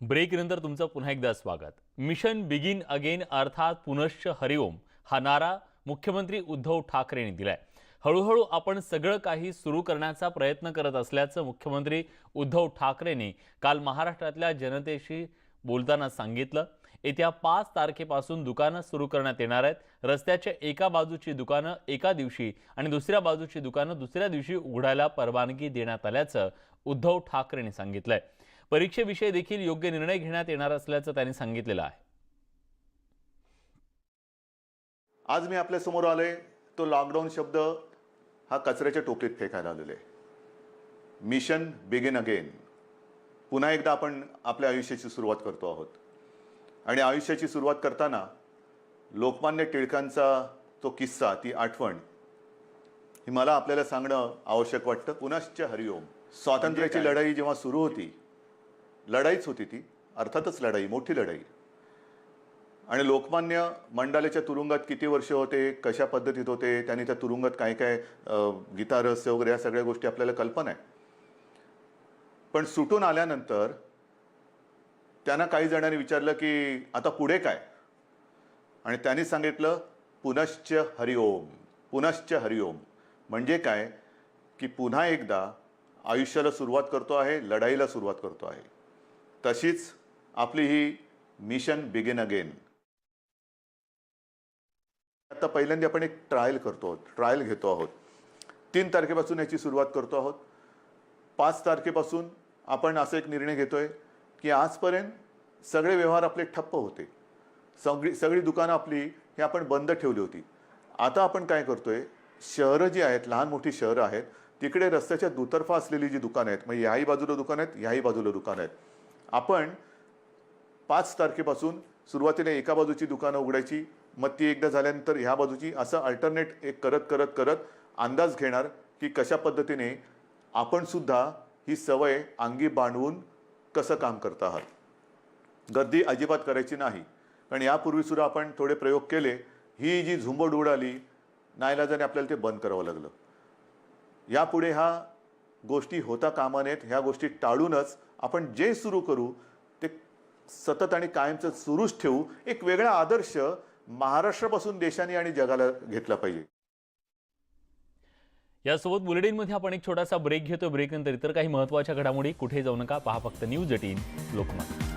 ब्रेकनंतर तुमचं पुन्हा एकदा स्वागत. मिशन बिगिन अगेन अर्थात पुनश्च हरिओम हा नारा मुख्यमंत्री उद्धव ठाकरेंनी दिलाय. हळूहळू आपण सगळं काही सुरू करण्याचा प्रयत्न करत असल्याचं मुख्यमंत्री उद्धव ठाकरेंनी काल महाराष्ट्रातल्या जनतेशी बोलताना सांगितलं. येत्या पाच तारखेपासून दुकानं सुरू करण्यात येणार आहेत. रस्त्याच्या एका बाजूची दुकानं एका दिवशी आणि दुसऱ्या बाजूची दुकानं दुसऱ्या दिवशी उघडायला परवानगी देण्यात आल्याचं उद्धव ठाकरेंनी आहे परीक्षेविषयी देखील योग्य निर्णय घेण्यात येणार असल्याचं त्यांनी सांगितलेलं आहे. आज मी आपल्यासमोर आलोय. तो लॉकडाऊन शब्द हा कचऱ्याच्या टोपलीत फेकायला आलेले मिशन बिगिन अगेन पुन्हा एकदा आपण आपल्या आयुष्याची सुरुवात करतो आहोत. आणि आयुष्याची सुरुवात करताना लोकमान्य टिळकांचा तो किस्सा ती आठवण ही मला आपल्याला सांगणं आवश्यक वाटतं. पुनश्च हरिओम. स्वातंत्र्याची लढाई जेव्हा सुरू होती लढाईच होती ती. अर्थातच लढाई मोठी लढाई. आणि लोकमान्य मंडालेच्या तुरुंगात किती वर्ष होते कशा पद्धतीत होते त्यांनी त्या तुरुंगात काय काय अं, गीता रहस्य वगैरे या सगळ्या गोष्टी आपल्याला कल्पना आहे. पण सुटून आल्यानंतर त्यांना काही जणांनी विचारलं की आता पुढे काय? आणि त्यांनी सांगितलं पुनश्च हरिओम पुनश्च हरिओम म्हणजे काय? की पुन्हा एकदा आयुष्याला सुरुवात करतो आहे लढाईला सुरुवात करतो आहे. तशीच आपली ही मिशन बिगिन अगेन आता पहिल्यांदा आपण एक ट्रायल करतो आहोत. ट्रायल घेतो आहोत. तीन तारखेपासून याची सुरुवात करतो आहोत. पाच तारखेपासून आपण असा एक निर्णय घेतोय की आजपर्यंत सगळे व्यवहार आपले ठप्प होते. सगळी सगळी दुकानं आपली हे आपण बंद ठेवली होती. आता आपण काय करतोय? शहरं जी आहेत लहान मोठी शहरं आहेत तिकडे रस्त्याच्या दुतर्फा असलेली जी दुकानं आहेत म्हणजे याही बाजूला दुकान आहेत याही बाजूला दुकानं आहेत. आपण पाच तारखेपासून सुरुवातीला एका बाजूची दुकानं उघडायची मग ती एकदा झाल्यानंतर ह्या बाजूची असं अल्टरनेट एक करत करत करत अंदाज घेणार की कशा पद्धतीने आपण सुद्धा ही सवय अंगी बांधवून कसं काम करत आहात. गर्दी अजिबात करायची नाही. कारण यापूर्वी सुद्धा आपण थोडे प्रयोग केले. ही जी झुंबड उडाली नाईलाजाने आपल्याला ते बंद करावं लागलं. यापुढे ह्या गोष्टी होता कामा नयेत. ह्या गोष्टी टाळूनच आपण जे सुरू करू ते सतत आणि कायमचं सुरूच ठेवू एक वेगळा आदर्श महाराष्ट्रापासून देशाने आणि जगाला घेतला पाहिजे. यासोबत बुलेटिनमध्ये आपण एक छोटासा ब्रेक घेतो ब्रेकनंतर इतर काही महत्त्वाच्या घडामोडी कुठे जाऊ नका. पहा फक्त न्यूज एटीन लोकमत.